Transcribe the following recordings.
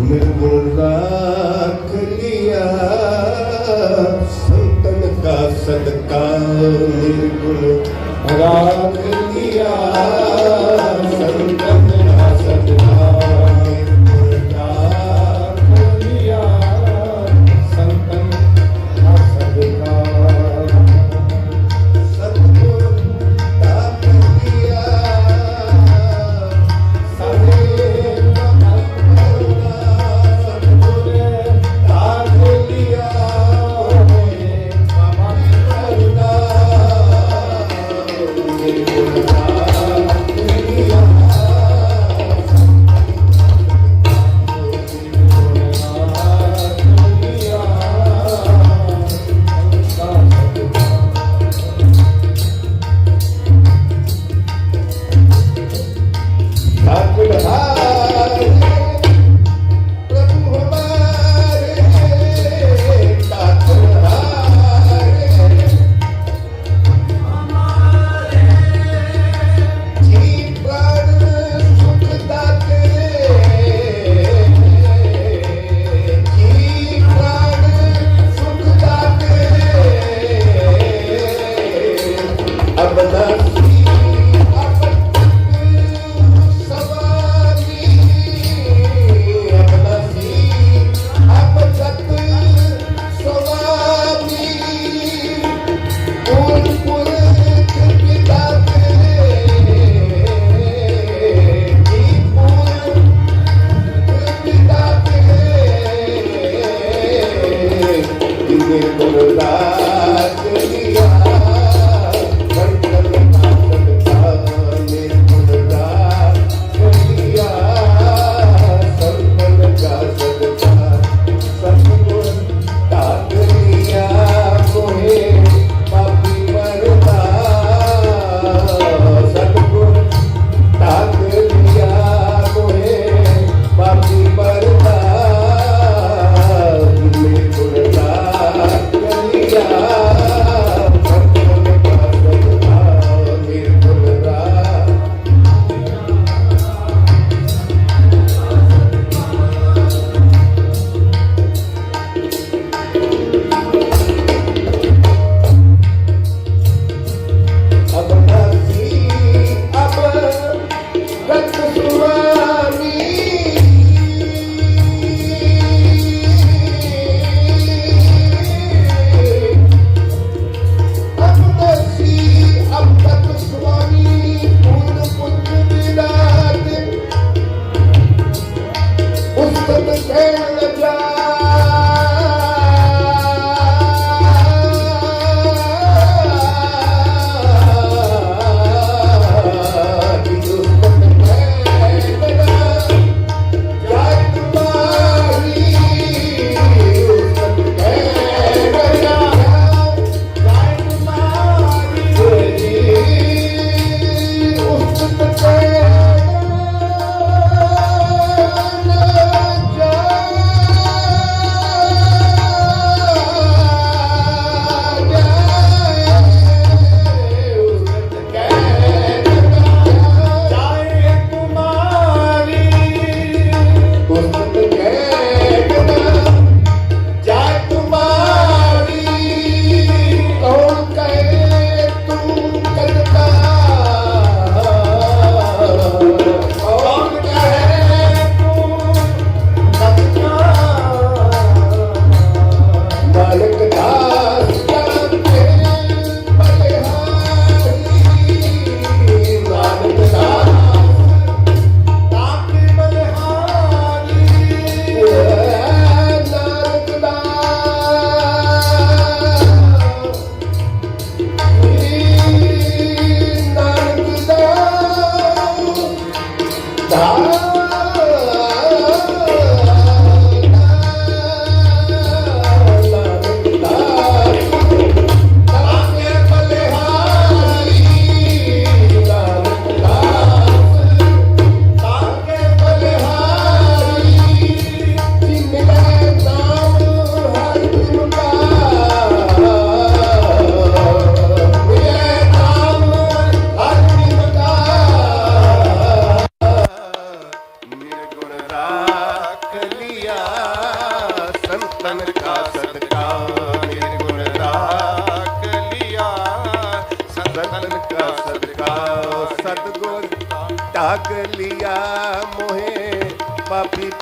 निर्गुण राख लिया संतन का सदका निर्गुण राख लिया संतन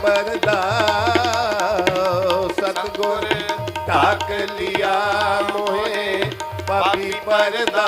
ਪਰਦਾ ਸਤਗੁਰ ਢਾਕ ਲਿਆ ਮੋਹੇ ਪਾਪੀ ਪਰਦਾ